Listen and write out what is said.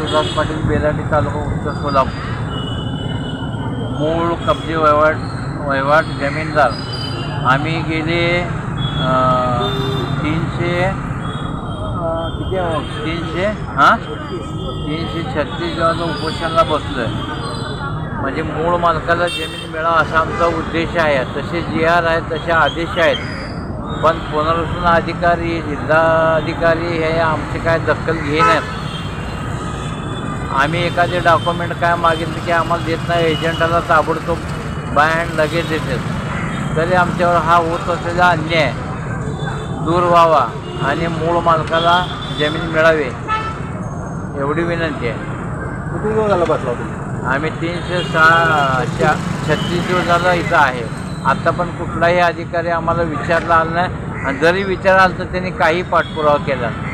बेलाटी तालुका उत्तर सोलापूर. मूळ कब्जे वहिवाट वहिवाट जमीनदार. आम्ही गेले तीनशे किती तीनशे हां? तीनशे छत्तीस जेव्हा उपोषणाला बसलो आहे म्हणजे मूळ मालकाला जमीन मिळावं असा आमचा उद्देश आहे. तसे जी आर आहेत तसे आदेश आहेत. पण पुनर्वसन अधिकारी जिल्हाधिकारी हे आमची काय दखल घेण्यात आम्ही एखादे डॉक्युमेंट काय मागितले की आम्हाला देत नाही एजंटाला ताबडतोब बाय हँड लगेच देतात. तरी आमच्यावर हा होत असलेला अन्याय. दूर व्हावा आणि मूळ मालकाला जमीन मिळावी एवढी विनंती आहे. किती दिवस झाला बसला तुम्ही? आम्ही तीनशे सहा चा छत्तीस दिवसाला इथं आहे. आता पण कुठलाही अधिकारी आम्हाला विचारला आला नाही. आणि जरी विचार आला तर त्यांनी काही पाठपुरावा केला नाही.